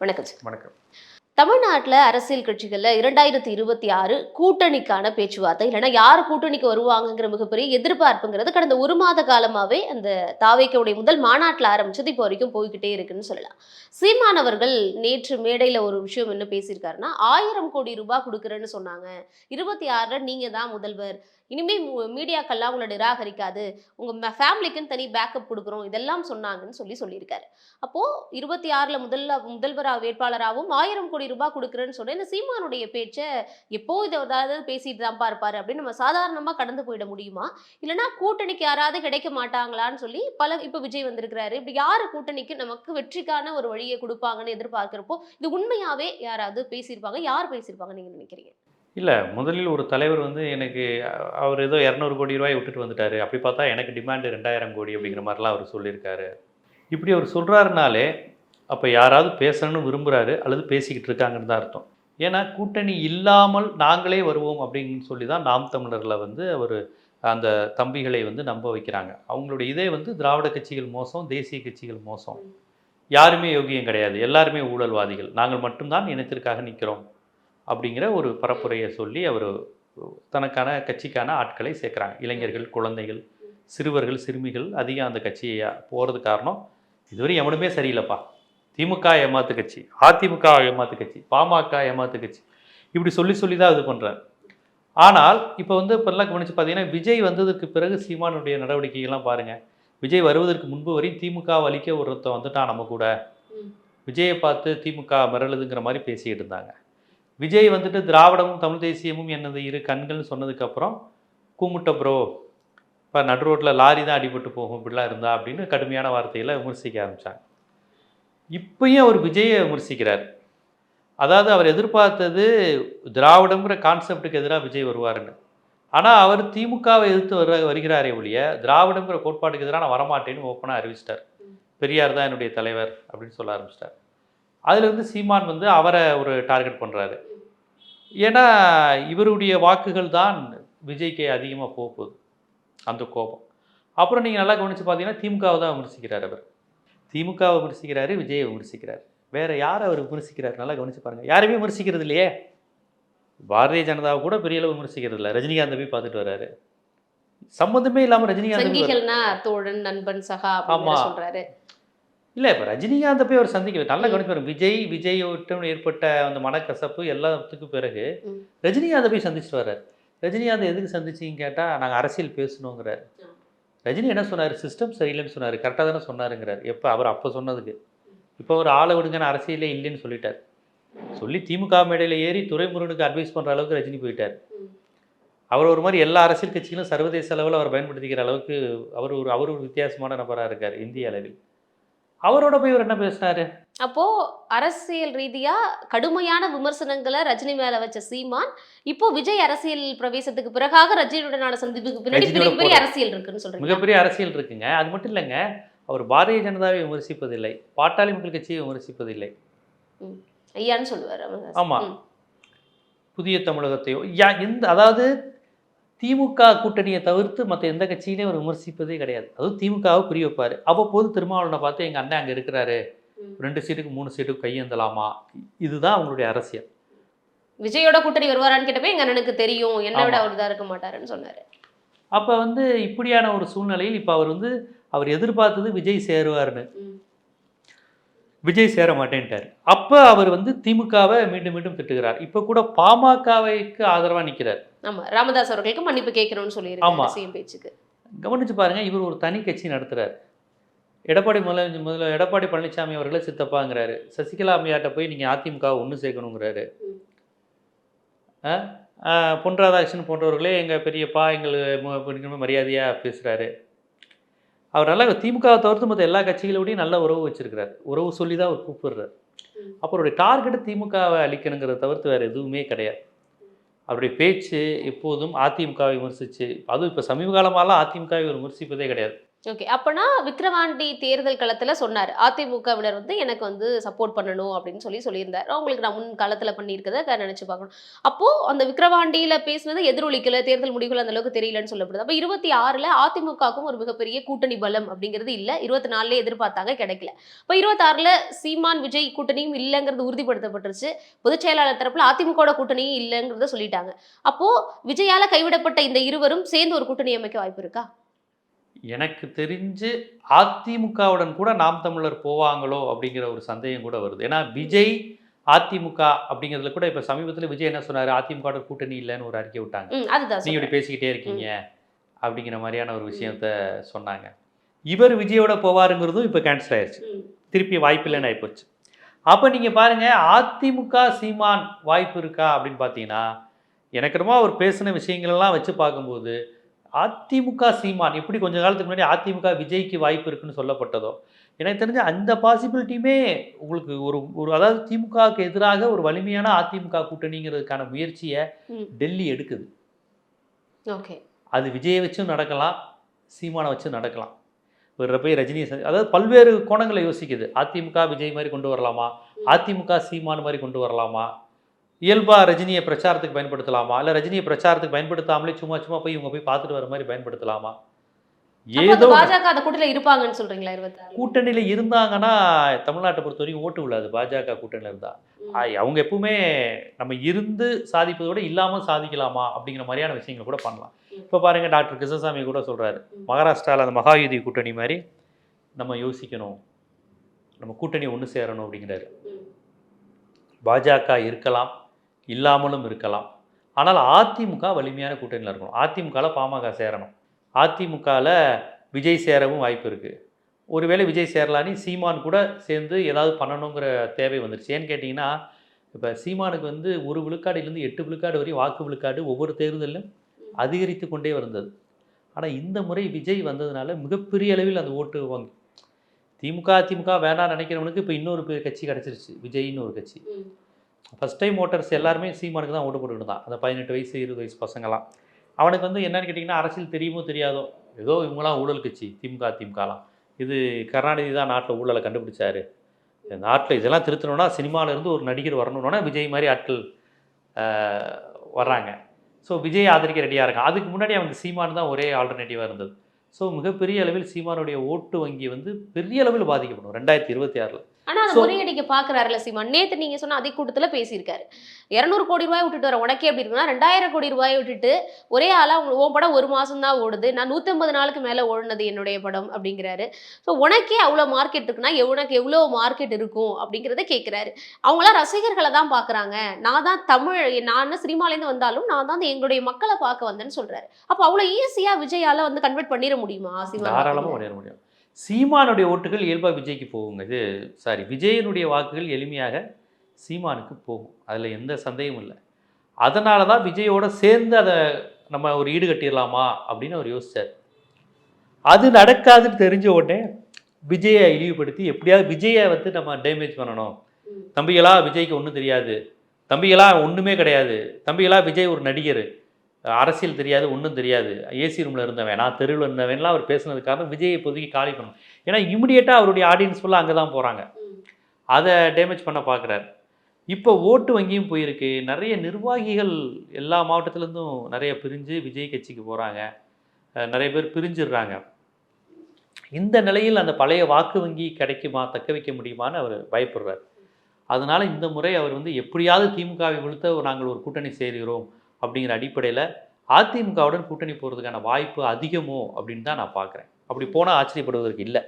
வணக்கம் வணக்கம். தமிழ்நாட்டில் அரசியல் கட்சிகளில் இரண்டாயிரத்தி இருபத்தி ஆறு கூட்டணிக்கான பேச்சுவார்த்தை இல்லைன்னா யார் கூட்டணிக்கு வருவாங்கங்கிற மிகப்பெரிய எதிர்பார்ப்புங்கிறது கடந்த ஒரு மாத காலமாகவே அந்த தாவேக்கவுடைய முதல் மாநாட்டில் ஆரம்பிச்சது இப்போ வரைக்கும் போய்கிட்டே இருக்குன்னு சொல்லலாம். சீமானவர்கள் நேற்று மேடையில் ஒரு விஷயம் என்ன பேசியிருக்காருன்னா ஆயிரம் கோடி ரூபாய் கொடுக்குறேன்னு சொன்னாங்க. இருபத்தி ஆறில் நீங்கள் தான் முதல்வர். இனிமே மீடியாக்கள்லாம் உங்களை நிராகரிக்காது. உங்கள் ஃபேமிலிக்குன்னு தனி பேக்கப் கொடுக்குறோம். இதெல்லாம் சொன்னாங்கன்னு சொல்லி சொல்லியிருக்காரு. அப்போ இருபத்தி ஆறுல முதல்ல முதல்வராக வேட்பாளராகவும் ஆயிரம் கோடி ரூபாய் கொடுக்குறேன்னு சொன்னேன். இந்த சீமானுடைய பேச்சை எப்போ இதை ஏதாவது பேசிட்டு தான் இருப்பார் அப்படின்னு நம்ம சாதாரணமா கடந்து போயிட முடியுமா? இல்லைன்னா கூட்டணிக்கு யாராவது கிடைக்க மாட்டாங்களான்னு சொல்லி பல இப்போ விஜய் வந்திருக்கிறாரு. இப்படி யாரு கூட்டணிக்கு நமக்கு வெற்றிக்கான ஒரு வழியை கொடுப்பாங்கன்னு எதிர்பார்க்கிறப்போ இது உண்மையாவே யாராவது பேசியிருப்பாங்க. யார் பேசியிருப்பாங்க நீங்க நினைக்கிறீங்க? இல்லை முதலில் ஒரு தலைவர் வந்து எனக்கு அவர் ஏதோ இரநூறு கோடி ரூபாய் விட்டுட்டு வந்துட்டாரு. அப்படி பார்த்தா எனக்கு டிமாண்டு ரெண்டாயிரம் கோடி அப்படிங்கிற மாதிரிலாம் அவர் சொல்லியிருக்காரு. இப்படி அவர் சொல்கிறாருனாலே அப்போ யாராவது பேசணும்னு விரும்புகிறாரு அல்லது பேசிக்கிட்டு இருக்காங்கன்னு தான் அர்த்தம். ஏன்னா கூட்டணி இல்லாமல் நாங்களே வருவோம் அப்படின்னு சொல்லி தான் நாம் தமிழரில் வந்து அவர் அந்த தம்பிகளை வந்து நம்ப வைக்கிறாங்க. அவங்களுடைய இதே வந்து திராவிட கட்சிகள் மோசம் தேசிய கட்சிகள் மோசம். யாருமே யோகியம் கிடையாது. எல்லாருமே ஊழல்வாதிகள். நாங்கள் மட்டும்தான் இனத்திற்காக நிற்கிறோம் அப்படிங்கிற ஒரு பரப்புரையை சொல்லி அவர் தனக்கான கட்சிக்கான ஆட்களை சேர்க்குறாங்க. இளைஞர்கள் குழந்தைகள் சிறுவர்கள் சிறுமிகள் அதிகம் அந்த கட்சியை போகிறது காரணம் இதுவரை எவனுமே சரியில்லைப்பா. திமுக ஏமாத்து கட்சி அதிமுக ஏமாத்து கட்சி பாமக ஏமாத்து கட்சி. இப்படி சொல்லி சொல்லி தான் இது பண்ணுறார் ஆனால் இப்போ வந்து இப்போல்லாம் கவனித்து பார்த்தீங்கன்னா விஜய் வந்ததுக்கு பிறகு சீமானுடைய நடவடிக்கைகள்லாம் பாருங்கள் விஜய் வருவதற்கு முன்பு வரையும் திமுக வலிக்க ஒருத்தன் வந்துட்டான் நம்ம கூட. விஜயை பார்த்து திமுக மிரளுதுங்கிற மாதிரி பேசிக்கிட்டு இருந்தாங்க. விஜய் வந்துட்டு திராவிடமும் தமிழ் தேசியமும் என்னது இரு கண்கள்னு சொன்னதுக்கப்புறம் கூமுட்ட ப்ரோ இப்போ நடு ரோட்டில் லாரி தான் அடிபட்டு போகும் இப்படிலாம் இருந்தா அப்படின்னு கடுமையான வார்த்தையில் விமர்சிக்க ஆரம்பித்தாங்க இப்பயும் அவர் விஜயை விமர்சிக்கிறார். அதாவது அவர் எதிர்பார்த்தது திராவிடங்கிற கான்செப்டுக்கு எதிராக விஜய் வருவாருன்னு. ஆனால் அவர் திமுகவை எதிர்த்து வர வருகிறாரே ஒழிய திராவிடங்கிற கோட்பாட்டுக்கு எதிராக நான் வரமாட்டேன்னு ஓப்பனாக அறிவிச்சிட்டார். பெரியார் தான் என்னுடைய தலைவர் அப்படின்னு சொல்ல ஆரம்பிச்சிட்டார். அதில் வந்து சீமான் வந்து அவரை ஒரு டார்கெட் பண்ணுறாரு ஏன்னா இவருடைய வாக்குகள் தான் விஜய்க்கு அதிகமாக போக போகுது. அந்த கோபம். அப்புறம் நீங்கள் நல்லா கவனித்து பார்த்தீங்கன்னா திமுகவை தான் விமர்சிக்கிறார் அவர். திமுகவை விமர்சிக்கிறாரு விஜயை விமர்சிக்கிறார். வேற யாரை அவர் விமர்சிக்கிறார்? நல்லா கவனிச்சு பாருங்க. யாருமே விமர்சிக்கிறது இல்லையே? பாரதிய ஜனதாவை கூட பெரிய அளவு விமர்சிக்கிறது இல்லை. ரஜினிகாந்தை போய் பார்த்துட்டு வர்றாரு. சம்மந்தமே இல்லாமல் ரஜினிகாந்த் தோழன் நண்பன் சகா அப்படின்னு ஆமா. இல்லை இப்போ ரஜினிகாந்தை போய் அவர் சந்திக்க நல்லா கவனிச்சு பாருங்க. விஜய் விஜய் ஏற்பட்ட அந்த மனக்கசப்பு எல்லாத்துக்கும் பிறகு. ரஜினிகாந்தை போய் சந்திச்சுட்டு வர்றாரு. ரஜினிகாந்த் எதுக்கு சந்திச்சிங்கன்னு கேட்டால் நாங்கள் அரசியல் பேசணுங்கிறார். ரஜினி என்ன சொன்னார்? சிஸ்டம் சரியில்லைன்னு சொன்னார். கரெக்டாக தானே சொன்னாருங்கிறார். எப்போ? அவர் அப்போ சொன்னதுக்கு. இப்போ ஒரு ஆளை விடுங்கன்னு அரசியலே இல்லைன்னு சொல்லிட்டார். சொல்லி திமுக மேடையில் ஏறி துரைமுருகனுக்கு அட்வைஸ் பண்ணுற அளவுக்கு ரஜினி போயிட்டார். அவர் ஒரு மாதிரி எல்லா அரசியல் கட்சிகளும் சர்வதேச அளவில் அவர் பயன்படுத்திக்கிற அளவுக்கு அவர் ஒரு அவர் ஒரு வித்தியாசமான நபராக இருக்கார் இந்திய அளவில். அவரோட போய் இவர் என்ன பேசினாரு அப்போ அரசியல் ரீதியா கடுமையான விமர்சனங்களை ரஜினி மேல வச்ச சீமான் இப்போ விஜய் அரசியல் பிரவேசத்துக்கு பிறகாக ரஜினியுடனான சந்திப்புக்கு பின்னாடி ரஜினியோட பெரிய பெரிய போறாரு. அரசியல் இருக்குன்னு சொல்றீங்க மிகப்பெரிய அரசியல் இருக்குங்க அது மட்டும் இல்லைங்க அவர் பாரதிய ஜனதாவை விமர்சிப்பதில்லை பாட்டாளி மக்கள் கட்சியை விமர்சிப்பதில்லை ஐயான்னு சொல்லுவாரு. ஆமா. புதிய தமிழகத்தையோ எந்த அதாவது திமுக கூட்டணியை தவிர்த்து மற்ற எந்த கட்சியிலையும் அவர் விமர்சிப்பதே கிடையாது. அதுவும் திமுகவை புரிய வைப்பார். அவ்வப்போது திருமாவளவனை பார்த்து எங்கள் அண்ணன் அங்கே இருக்கிறாரு. ரெண்டு சீட்டுக்கு மூணு சீட்டுக்கு கையேந்தலாமா இதுதான் அவங்களுடைய அரசியல். விஜயோட கூட்டணி வருவாரான்னு கேட்டப்ப எங்க அண்ணனுக்கு தெரியும். என்ன விட. அவர் தான் இருக்க மாட்டாருன்னு சொன்னாரு. அப்போ வந்து இப்படியான ஒரு சூழ்நிலையில் இப்போ அவர் வந்து அவர் எதிர்பார்த்தது விஜய் சேருவார்னு. விஜய் சேர மாட்டேன்ட்டார். அப்போ அவர் வந்து திமுகவை மீண்டும் மீண்டும் திட்டுகிறார். இப்போ கூட பாமகவைக்கு ஆதரவாக நிற்கிறார் ஆமா ராமதாஸ் அவர்களுக்கு மன்னிப்பு கேட்கணும்னு. சொல்லியிருக்காங்க சிஎம் பேச்சுக்கு. கவனிச்சு பாருங்க இவர் ஒரு தனி கட்சி நடத்துறாரு. எடப்பாடி முதல முதல்ல எடப்பாடி பழனிசாமி அவர்களை சித்தப்பாங்கிறாரு. சசிகலா அம்மையார்ட்ட போய் நீங்கள் அதிமுக ஒன்று சேர்க்கணுங்கிறாரு. பொன் ராதாகிருஷ்ணன் போன்றவர்களே எங்கள் பெரியப்பா எங்கள் மரியாதையாக பேசுகிறாரு அவர் நல்லா திமுகவை தவிர்த்து மற்ற எல்லா கட்சிகளோடையும் நல்ல உறவு வச்சிருக்கிறார். உறவு சொல்லி தான் அவர் கூப்பிடுறாரு. ம். அவருடைய டார்கெட் திமுகவை அழிக்கணுங்கிறத தவிர்த்து வேறு எதுவுமே கிடையாது. அவருடைய பேச்சு எப்போதும் அதிமுகவை விமர்சித்து அதுவும் இப்போ சமீப காலமாலாம் அதிமுகவை விமர்சிப்பதே கிடையாது. ஓகே அப்போனா விக்ரவாண்டி தேர்தல் களத்தில் சொன்னார். அதிமுகவினர் வந்து எனக்கு வந்து சப்போர்ட் பண்ணணும் அப்படின்னு சொல்லி சொல்லியிருந்தார். அவங்களுக்கு நான் முன் காலத்தில் பண்ணியிருக்கதை நினச்சி பார்க்கணும். அப்போது அந்த விக்ரவாண்டியில் பேசினது எதிரொலிக்கல தேர்தல் முடிவுகள் அந்த அளவுக்கு தெரியலன்னு சொல்லப்படுது. அப்போ இருபத்தி ஆறில் அதிமுகவுக்கும் ஒரு மிகப்பெரிய கூட்டணி பலம் அப்படிங்கிறது இல்லை. இருபத்தி நாலுல எதிர்பார்த்தாங்க கிடைக்கல. இப்போ இருபத்தாறில் சீமான் விஜய் கூட்டணியும் இல்லைங்கிறது உறுதிப்படுத்தப்பட்டுருச்சு. பொதுச் செயலாளர் தரப்பில் அதிமுகவோட கூட்டணியும் இல்லைங்கிறத சொல்லிட்டாங்க. அப்போது விஜயால் கைவிடப்பட்ட இந்த இருவரும் சேர்ந்து ஒரு கூட்டணி அமைக்க வாய்ப்பு இருக்கா? எனக்கு தெரிஞ்சு அதிமுகவுடன் கூட நாம் தமிழர் போவாங்களோ அப்படிங்கிற ஒரு சந்தேகம் கூட வருது. ஏன்னா விஜய் அதிமுக அப்படிங்கிறதுல கூட இப்போ சமீபத்தில் விஜய் என்ன சொன்னார்? அதிமுக கூட்டணி இல்லைன்னு ஒரு அறிக்கை விட்டாங்க. நீங்க. இப்படி பேசிக்கிட்டே இருக்கீங்க அப்படிங்கிற மாதிரியான ஒரு விஷயத்த சொன்னாங்க. இவர் விஜயோட போவாருங்கிறதும் இப்போ கேன்சல் ஆயிடுச்சு. திருப்பி வாய்ப்பு இல்லைன்னு ஆயிப்போச்சு. அப்போ நீங்கள் பாருங்க அதிமுக சீமான் வாய்ப்பு இருக்கா அப்படின்னு பார்த்தீங்கன்னா எனக்கு என்னமோ அவர் பேசின விஷயங்களெல்லாம் வச்சு பார்க்கும்போது அதிமுக சீமான் எப்படி கொஞ்ச காலத்துக்கு முன்னாடி அதிமுக விஜய்க்கு வாய்ப்பு இருக்குன்னு சொல்லப்பட்டதோ எனக்கு தெரிஞ்ச அந்த பாசிபிலிட்டியுமே உங்களுக்கு ஒரு ஒரு அதாவது திமுகவுக்கு எதிராக ஒரு வலிமையான அதிமுக கூட்டணிங்கிறதுக்கான முயற்சியை. டெல்லி எடுக்குது. ஓகே. அது விஜயை வச்சும் நடக்கலாம் சீமானை வச்சும் நடக்கலாம். ஒரு போய் ரஜினி அதாவது பல்வேறு கோணங்களை யோசிக்குது. அதிமுக விஜய் மாதிரி கொண்டு வரலாமா? அதிமுக சீமான் மாதிரி கொண்டு வரலாமா? இயல்பா ரஜினியை பிரச்சாரத்துக்கு பயன்படுத்தலாமா? இல்லை ரஜினியை பிரச்சாரத்துக்கு பயன்படுத்தாமலே சும்மா சும்மா போய் இவங்க போய் பார்த்துட்டு வர மாதிரி பயன்படுத்தலாமா? ஏதோ பாஜக அந்த கூட்டணியில இருப்பாங்கன்னு சொல்றீங்களா இருபத்தி கூட்டணியில் இருந்தாங்கன்னா தமிழ்நாட்டை பொறுத்த வரைக்கும் ஓட்டு விழாது பாஜக கூட்டணியில் இருந்தா. அவங்க எப்பவுமே நம்ம இருந்து சாதிப்பதை விட இல்லாமல் சாதிக்கலாமா அப்படிங்கிற மாதிரியான விஷயங்கள் கூட பண்ணலாம். இப்போ பாருங்க டாக்டர் கிருஷ்ணசாமி கூட சொல்றாரு. மகாராஷ்டிராவில் அந்த மகாயுதி கூட்டணி மாதிரி நம்ம யோசிக்கணும். நம்ம கூட்டணி ஒன்று சேரணும் அப்படிங்கிறாரு. பாஜக இருக்கலாம். இல்லாமலும் இருக்கலாம். ஆனால் அதிமுக வலிமையான கூட்டணியில் இருக்கணும். அதிமுகவில் பாமக சேரணும். அதிமுகவில் விஜய் சேரவும் வாய்ப்பு இருக்குது ஒருவேளை விஜய் சேரலான்னு சீமான் கூட சேர்ந்து ஏதாவது பண்ணணுங்கிற தேவை வந்துருச்சு. ஏன்னு கேட்டிங்கன்னா இப்போ சீமானுக்கு வந்து ஒரு விழுக்காடுலேருந்து எட்டு விழுக்காடு வரையும் வாக்கு விழுக்காடு ஒவ்வொரு தேர்தலிலும் அதிகரித்து கொண்டே வந்தது. ஆனால் இந்த முறை விஜய் வந்ததுனால மிகப்பெரிய அளவில் அந்த ஓட்டு வாங்கி திமுக அதிமுக வேணாம்னு நினைக்கிறவனுக்கு இப்போ இன்னொரு கட்சி கிடச்சிருச்சு. விஜய்னு ஒரு கட்சி. ஃபஸ்ட் டைம் ஓட்டர்ஸ் எல்லாருமே சீமானுக்கு தான் ஓட்டு போட்டுக்கிட்டு தான் அந்த பதினெட்டு வயசு இருபது வயசு பசங்களாம் அவனுக்கு வந்து என்னன்னு கேட்டிங்கன்னா அரசியல் தெரியுமோ தெரியாதோ ஏதோ இவங்களாம் ஊழல் கட்சி திமுக திமுகலாம். இது கருணாநிதி தான் நாட்டில் ஊழலை கண்டுபிடிச்சாரு. நாட்டில் இதெல்லாம் திருத்தணும்னா சினிமால இருந்து ஒரு நடிகர் வரணும்னா விஜய் மாதிரி ஆட்கள் வர்றாங்க. ஸோ விஜய் ஆதரிக்க ரெடியாக இருக்கான்? அதுக்கு முன்னாடி அவனுக்கு சீமான் தான் ஒரே ஆல்டர்னேட்டிவாக இருந்தது. ஸோ மிகப்பெரிய அளவில் சீமானுடைய ஓட்டு வங்கி வந்து பெரிய அளவில் பாதிக்கப்படும். ரெண்டாயிரத்தி இருபத்தி ஆறில். ஆனா அதை முறியடிக்க பாக்குறாருல சீமான். நேத்து நீங்க சொன்ன அதே கூட்டத்துல பேசியிருக்காரு. இருநூறு கோடி ரூபாய் விட்டுட்டு வர உனக்கே எப்படி இருக்குன்னா ரெண்டாயிரம் கோடி ரூபாய் விட்டுட்டு ஒரே ஆளா உங்க- உன் படம் ஒரு மாசம் தான் ஓடுது. நான் நூத்தம்பது நாளுக்கு மேல ஓடுனது என்னுடைய படம் அப்படிங்கிறாரு. ஸோ உனக்கே அவ்வளவு மார்க்கெட் இருக்குன்னா உனக்கு எவ்வளவு மார்க்கெட் இருக்கும் அப்படிங்கறத கேக்குறாரு. அவங்களாம் ரசிகர்களை தான் பாக்குறாங்க. நான் தான் தமிழ் நான் சினிமாலேருந்து வந்தாலும் நான் தான் எங்களுடைய மக்களை பார்க்க வந்தேன்னு சொல்றாரு. அப்போ அவ்வளவு ஈஸியா விஜயால வந்து கன்வெர்ட் பண்ணிட முடியுமா முன்னேற முடியும். சீமானுடைய ஓட்டுகள் இயல்பாக விஜய்க்கு போகுங்க. இது சாரி விஜயனுடைய வாக்குகள் எளிமையாக சீமானுக்கு போகும். அதில் எந்த சந்தேகமும் இல்லை. அதனால தான் விஜயோட சேர்ந்து அதை நம்ம ஒரு ஈடு கட்டிடலாமா அப்படின்னு அவர் யோசிச்சார். அது நடக்காதுன்னு தெரிஞ்ச உடனே விஜயை இழிவுபடுத்தி எப்படியாவது விஜயை வந்து நம்ம டேமேஜ் பண்ணணும். தம்பிகளா விஜய்க்கு ஒன்றும் தெரியாது. தம்பிகளா ஒன்றுமே கிடையாது. தம்பிகளா விஜய் ஒரு நடிகர். அரசியல் தெரியாது ஒன்றும் தெரியாது. ஏசி ரூமில் இருந்தவன் நான் தெருவில் இருந்தவன்லாம் அவர் பேசுனது காரணம் விஜய் இப்போதைக்கு காலி பண்ணணும். ஏன்னா இமிடியேட்டாக அவருடைய ஆடியன்ஸ் ஃபுல்லாக அங்கே தான் போகிறாங்க அதை டேமேஜ் பண்ண பார்க்குறாரு இப்போ ஓட்டு வங்கியும் போயிருக்கு. நிறைய நிர்வாகிகள் எல்லா மாவட்டத்துலேருந்தும் நிறைய பிரிஞ்சு விஜய் கட்சிக்கு போகிறாங்க நிறைய பேர் பிரிஞ்சிடுறாங்க. இந்த நிலையில் அந்த பழைய வாக்கு வங்கி கிடைக்குமா தக்க வைக்க முடியுமான்னு அவர் பயப்படுறார். அதனால இந்த முறை அவர் வந்து எப்படியாவது திமுகவை விழுத்த நாங்கள் ஒரு கூட்டணி சேர்கிறோம். அப்படிங்கிற அடிப்படையில் அதிமுகவுடன் கூட்டணி போகிறதுக்கான வாய்ப்பு அதிகமோ அப்படின்னு தான் நான் பார்க்குறேன். அப்படி போனால் ஆச்சரியப்படுவதற்கு இல்லை.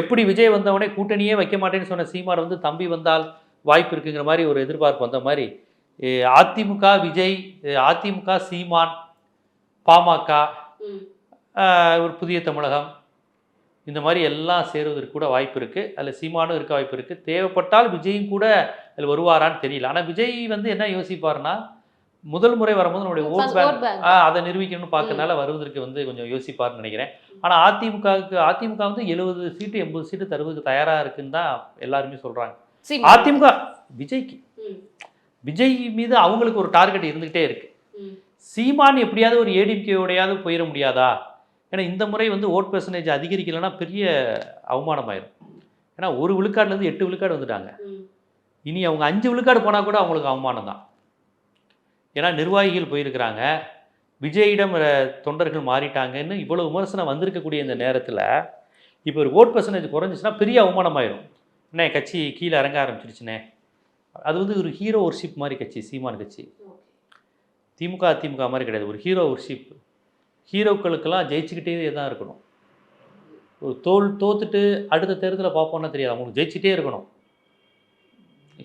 எப்படி விஜய் வந்தவனே கூட்டணியே வைக்க மாட்டேன்னு சொன்ன சீமான் வந்து தம்பி வந்தால் வாய்ப்பு இருக்குங்கிற மாதிரி ஒரு எதிர்பார்ப்பு வந்த மாதிரி அதிமுக விஜய் அதிமுக சீமான் பாமக ஒரு புதிய தமிழகம் இந்த மாதிரி எல்லாம் சேருவதற்கு கூட வாய்ப்பு இருக்குது அதில் சீமானும் இருக்க வாய்ப்பு இருக்குது தேவைப்பட்டால் விஜயும் கூட அதில் வருவாரான்னு தெரியல. ஆனால் விஜய் வந்து என்ன யோசிப்பாருன்னா முதல் முறை வரும்போது நம்மளுடைய ஓட் பேங்க் அதை நிரூபிக்கணும்னு பார்க்கறனால வருவதற்கு வந்து கொஞ்சம் யோசிப்பார்னு நினைக்கிறேன். ஆனால் அதிமுகவுக்கு அதிமுக வந்து எழுபது சீட்டு எண்பது சீட்டு தருவதற்கு தயாராக இருக்குன்னு தான் எல்லாருமே சொல்கிறாங்க. அதிமுக விஜய்க்கு. விஜய் மீது அவங்களுக்கு ஒரு டார்கெட் இருந்துகிட்டே இருக்கு. சீமான் எப்படியாவது ஒரு ஏடிஎம்கேயோடையாவது போயிட முடியாதா? ஏன்னா இந்த முறை வந்து ஓட் பெர்சன்டேஜ் அதிகரிக்கலைன்னா பெரிய அவமானமாயிரும். ஏன்னா ஒரு விழுக்காடுலேருந்து எட்டு விழுக்காடு வந்துட்டாங்க. இனி அவங்க அஞ்சு விழுக்காடு போனால் கூட அவங்களுக்கு அவமானம் தான். ஏன்னா நிர்வாகிகள் போயிருக்கிறாங்க. விஜயிடம் தொண்டர்கள் மாறிட்டாங்கன்னு இவ்வளோ விமர்சனம் வந்திருக்கக்கூடிய இந்த நேரத்தில் இப்போ ஒரு ஓட் பர்சன்டேஜ் குறைஞ்சிச்சுன்னா பெரிய அவமானமாயிரும். என்ன கட்சி கீழே இறங்க ஆரம்பிச்சிருச்சுனே. அது வந்து ஒரு ஹீரோ ஒர்ஷிப் மாதிரி கட்சி சீமான் கட்சி. திமுக அதிமுக மாதிரி கிடையாது. ஒரு ஹீரோ ஒர்ஷிப் ஹீரோக்களுக்கெல்லாம் ஜெயிச்சுக்கிட்டே தான் இருக்கணும். ஒரு தோல் தோத்துட்டு அடுத்த தேர்தலில் பார்ப்போன்னா தெரியாது. அவங்களுக்கு ஜெயிச்சுட்டே இருக்கணும்.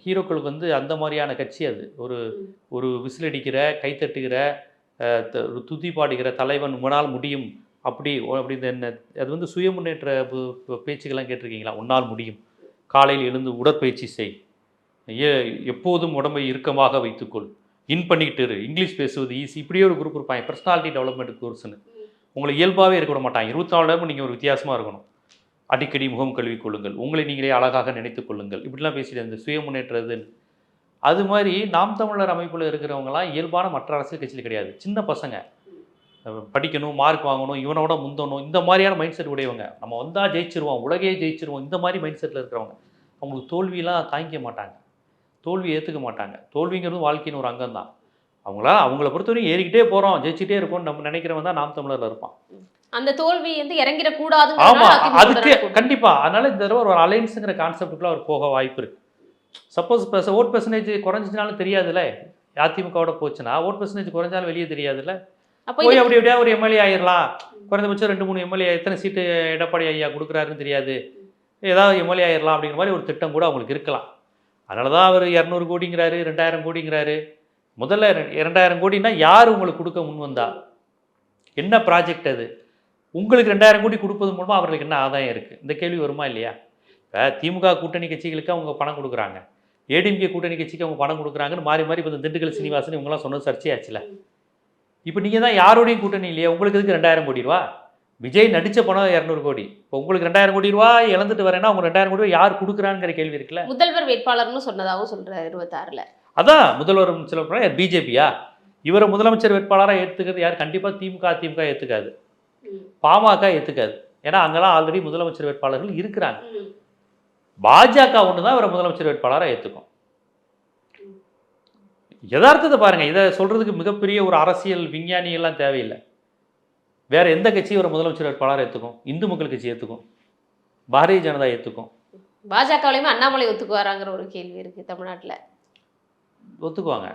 ஹீரோக்களுக்கு வந்து அந்த மாதிரியான கட்சி அது. ஒரு ஒரு விசில் அடிக்கிற கைத்தட்டுகிற அஹ், த- ஒரு துதி பாடுகிற தலைவன் உன்னால் முடியும். அப்படி அப்படி இந்த என்ன அது வந்து சுய முன்னேற்ற பேச்சுக்கெல்லாம் கேட்டிருக்கீங்களா? உன்னால் முடியும். காலையில் எழுந்து உடற்பயிற்சி செய். ஏ எப்போதும் உடம்பை இறுக்கமாக வைத்துக்கொள். இன் பண்ணிக்கிட்டு இரு. இங்கிலீஷ் பேசுவது ஈஸி இப்படியே ஒரு குரூப் இருப்பாங்க பர்சனாலிட்டி டெவலப்மெண்ட் கோர்ஸ்னு உங்களை இயல்பாகவே இருக்க விட மாட்டாங்க இருபத்தி நாலு நீங்கள் ஒரு வித்தியாசமாக இருக்கணும். அடிக்கடி முகம் கழுவி கொள்ளுங்கள். உங்களை நீங்களே அழகாக நினைத்து கொள்ளுங்கள். இப்படிலாம் பேசிட்டு இந்த சுய முன்னேற்றதுன்னு அது மாதிரி நாம் தமிழர் அமைப்பில் இருக்கிறவங்களாம் இயல்பான மற்ற அரசியல் கட்சியில் கிடையாது. சின்ன பசங்க. படிக்கணும் மார்க் வாங்கணும் இவனோட முந்தணும். இந்த மாதிரியான மைண்ட் செட் உடையவங்க. நம்ம வந்தால் ஜெயிச்சிருவோம் உலகையே ஜெயிச்சிருவோம். இந்த மாதிரி மைண்ட் செட்டில் இருக்கிறவங்க. அவங்களுக்கு தோல்வியெல்லாம் தாங்கிக்க மாட்டாங்க. தோல்வி ஏற்றுக்க மாட்டாங்க. தோல்விங்கிறது வாழ்க்கையின் ஒரு அங்கம் தான் அவங்களா அவங்கள பொறுத்தவரைக்கும் ஏறிக்கிட்டே போகிறோம் ஜெயிச்சிட்டே இருக்கோம்னு நம்ம நினைக்கிறவன் தான் நாம் தமிழரில் இருப்பான். அந்த தோல்வி வந்து இறங்கிட ஆமா அதுக்கு கூடாது கண்டிப்பா. அதனால இந்த தடவை ஒரு அலைன்ஸுங்கிற கான்செப்டுக்குள்ள அவர் போக வாய்ப்பு இருக்கு. சப்போஸ் ஓட் பெர்சன்டேஜ் குறைஞ்சினாலும் தெரியாதுல்ல? அதிமுகவோட போச்சுன்னா ஓட் பெர்சன்டேஜ் குறைஞ்சாலும் வெளியே தெரியாதுல்ல? அப்போ போய் அப்படி எப்படியா ஒரு எம்எல்ஏ ஆயிரலாம். குறைந்தபட்சம் ரெண்டு மூணு எம்எல்ஏ எத்தனை சீட்டு எடப்பாடி ஐயா கொடுக்குறாருன்னு தெரியாது. ஏதாவது எம்எல்ஏ ஆயிரலாம் அப்படிங்கிற மாதிரி ஒரு திட்டம் கூட அவங்களுக்கு இருக்கலாம். அதனால தான் அவர் இரநூறு கோடிங்கிறாரு ரெண்டாயிரம் கோடிங்கிறாரு. முதல்ல இரண்டாயிரம் கோடின்னா யார் உங்களுக்கு கொடுக்க முன் வந்தா? என்ன ப்ராஜெக்ட் அது? உங்களுக்கு ரெண்டாயிரம் கோடி கொடுப்பது மூலமாக அவர்களுக்கு என்ன ஆதாயம் இருக்குது இந்த கேள்வி வருமா இல்லையா? இப்போ திமுக கூட்டணி கட்சிகளுக்கு அவங்க பணம் கொடுக்குறாங்க. ஏடிஎம்கே கூட்டணி கட்சிக்கு அவங்க பணம் கொடுக்குறாங்கன்னு மாறி மாறி இப்போ திண்டுக்கல் சீனிவாசன் இவங்கெல்லாம் சொன்னது சர்ச்சையாச்சுல. இப்போ நீங்கள் தான் யாரோடையும் கூட்டணி இல்லையா? உங்களுக்கு எதுக்கு ரெண்டாயிரம் கோடி ரூபா? விஜய் நடித்த பணம் இரநூறு கோடி. இப்போ உங்களுக்கு ரெண்டாயிரம் கோடி ரூபா இழந்துட்டு வரேன்னா அவங்க ரெண்டாயிரம் கோடி யார் கொடுக்குறாங்கிற கேள்வி இருக்குல்ல? முதல்வர் வேட்பாளர்னு சொன்னதாகவும் சொல்றாரு இருபத்தாறுல. அதான் முதல்வர் சில பிஜேபியா இவரை முதலமைச்சர் வேட்பாளராக ஏற்றுக்கிறது யார்? கண்டிப்பாக திமுக அதிமுக ஏற்றுக்காது பாமக ஏற்றுக்காது ஏன்னா அங்கெல்லாம் ஆல்ரெடி முதலமைச்சர் வேட்பாளர்கள் இருக்கிறாங்க. பாஜக ஒன்று தான் இவரை முதலமைச்சர் வேட்பாளராக ஏற்றுக்கும் யதார்த்தத்தை பாருங்க. இதை சொல்றதுக்கு மிகப்பெரிய ஒரு அரசியல் விஞ்ஞானி எல்லாம் தேவையில்லை. வேற எந்த கட்சி இவரை முதலமைச்சர் வேட்பாளராக ஏற்றுக்கும் இந்து மக்கள் கட்சி ஏற்றுக்கும் பாரதிய ஜனதா ஏற்றுக்கும் பாஜகவிலையுமே அண்ணாமலை ஒத்துக்குவாராங்கிற ஒரு கேள்வி இருக்கு தமிழ்நாட்டுல. ஒத்துக்குவாங்க.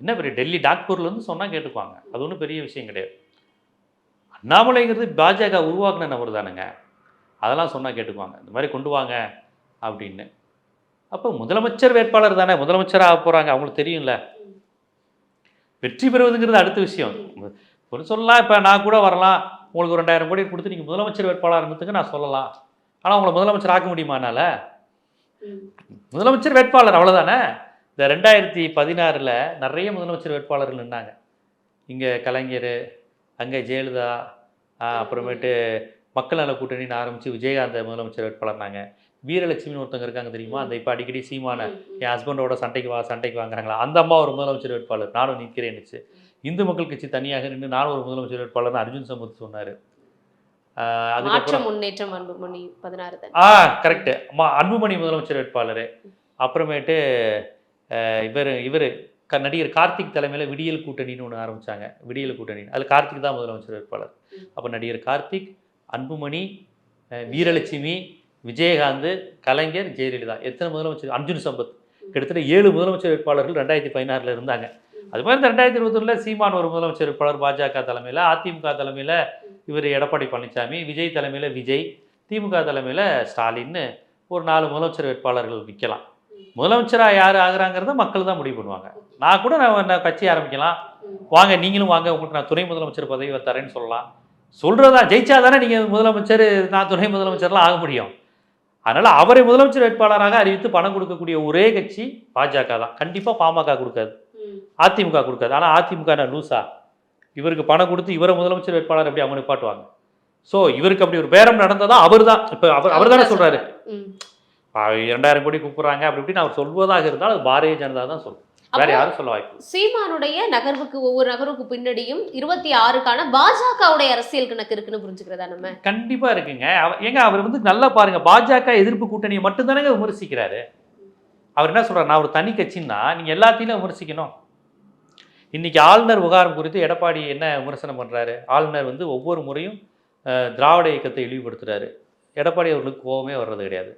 என்ன பெரிய டெல்லி டாக்பூர்லேருந்து சொன்னால் கேட்டுக்குவாங்க. அது ஒன்றும் பெரிய விஷயம் கிடையாது. அண்ணாமலைங்கிறது பாஜக உருவாக்குன நபர் தானுங்க அதெல்லாம் சொன்னால் கேட்டுக்குவாங்க. இந்த மாதிரி கொண்டு வாங்க அப்படின்னு. அப்போ முதலமைச்சர் வேட்பாளர் தானே? முதலமைச்சராக போகிறாங்க அவங்களுக்கு தெரியும்ல. வெற்றி பெறுவதுங்கிறது அடுத்த விஷயம். ஒரு சொல்லலாம். இப்போ நான் கூட வரலாம். உங்களுக்கு ஒரு ரெண்டாயிரம் கோடி கொடுத்து நீங்கள் முதலமைச்சர் வேட்பாளர் இருந்ததுக்கு நான் சொல்லலாம். ஆனால் உங்களை முதலமைச்சர் ஆக்க முடியுமா என்னால்? முதலமைச்சர் வேட்பாளர் அவ்வளோதானே இந்த ரெண்டாயிரத்தி பதினாறில் நிறைய முதலமைச்சர் வேட்பாளர்கள் நின்னாங்க. இங்கே கலைஞர் அங்கே ஜெயலலிதா அப்புறமேட்டு மக்கள் நல கூட்டணின்னு ஆரம்பித்து விஜயகாந்த் முதலமைச்சர் வேட்பாளர்னாங்க வீரலட்சுமின்னு ஒருத்தவங்க இருக்காங்க தெரியுமா? அந்த இப்போ அடிக்கடி சீமான என் ஹஸ்பண்டோட சண்டைக்கு வா சண்டைக்கு வாங்குறாங்களா? அந்த அம்மா ஒரு முதலமைச்சர் வேட்பாளர். நானும் நிற்கிறேன்னுச்சு இந்து மக்கள் கட்சி தனியாக நின்று நானும் ஒரு முதலமைச்சர் வேட்பாளர்னு அர்ஜுன் சம்பத் சொன்னார். முன்னேற்றம் அன்புமணி பதினாறு தான்? ஆ கரெக்டு அம்மா அன்புமணி முதலமைச்சர் வேட்பாளர். அப்புறமேட்டு இவர் இவர் நடிகர் கார்த்திக் தலைமையில் விடியல் கூட்டணின்னு ஒன்று ஆரம்பிச்சாங்க. விடியல் கூட்டணி. அதில் கார்த்திக் தான் முதலமைச்சர் வேட்பாளர் அப்போ நடிகர் கார்த்திக் அன்புமணி வீரலட்சுமி விஜயகாந்த் கலைஞர் ஜெயலலிதா. எத்தனை முதலமைச்சர்? அர்ஜுன் சம்பத். கிட்டத்தட்ட ஏழு முதலமைச்சர் வேட்பாளர்கள் ரெண்டாயிரத்தி பதினாறில் இருந்தாங்க. அது மாதிரி இந்த ரெண்டாயிரத்தி இருபத்தொன்னில் சீமான் ஒரு முதலமைச்சர் வேட்பாளர் பாஜக தலைமையில் அதிமுக தலைமையில் இவர் எடப்பாடி பழனிசாமி விஜய் தலைமையில் விஜய் திமுக தலைமையில் ஸ்டாலின்னு ஒரு நாலு முதலமைச்சர் வேட்பாளர்கள் விற்கலாம். முதலமைச்சராக யார் ஆகுறாங்கிறத மக்கள் தான் முடிவு பண்ணுவாங்க. நான் கூட நான் நான் கட்சி ஆரம்பிக்கலாம். வாங்க நீங்களும் வாங்க உங்களுக்கு நான் துணை முதலமைச்சர் பதவி தரேன்னு சொல்லலாம். சொல்கிறதா ஜெயிச்சா தானே நீங்கள் முதலமைச்சர் நான் துணை முதலமைச்சர்லாம் ஆக முடியும். அதனால் அவரை முதலமைச்சர் வேட்பாளராக அறிவித்து பணம் கொடுக்கக்கூடிய ஒரே கட்சி பாஜக தான். கண்டிப்பாக பாமக கொடுக்காது. அதிமுக கொடுக்காது. ஆனால் அதிமுக நான் லூசா. இவருக்கு பணம் கொடுத்து இவரை முதலமைச்சர் வேட்பாளர் எப்படி அவங்க நிப்பாட்டுவாங்க ஸோ இவருக்கு அப்படி ஒரு பேரம் நடந்ததா அவர் தான் இப்போ அவர் அவர் தானே சொல்கிறாரு. இரண்டாயிரம் கோடி கூப்பிட்றாங்க அப்படி இப்படின்னு அவர் சொல்வதாக இருந்தால் அது பாரதிய ஜனதா தான் சொல்லும். வேற யாரும் சொல்ல வாய்ப்பு. சீமானுடைய நகர்வுக்கு ஒவ்வொரு நகர்வுக்கு பின்னாடியும் இருபத்தி ஆறுக்கான பாஜகவுடைய அரசியல் கணக்கு இருக்குன்னு புரிஞ்சுக்கிறதா நம்ம? கண்டிப்பா இருக்குங்க. ஏங்க அவர் வந்து நல்லா பாருங்க பாஜக எதிர்ப்பு கூட்டணியை மட்டும்தானங்க விமர்சிக்கிறாரு. அவர் என்ன சொல்றாரு? நான் ஒரு தனி கட்சின்னா நீங்க எல்லாத்தையும் விமர்சிக்கணும். இன்னைக்கு ஆளுநர் விவகாரம் குறித்து எடப்பாடி என்ன விமர்சனம் பண்றாரு? ஆளுநர் வந்து ஒவ்வொரு முறையும் திராவிட இயக்கத்தை இழிவுபடுத்துறாரு. எடப்பாடி அவர்களுக்கு கோபமே வர்றது கிடையாது.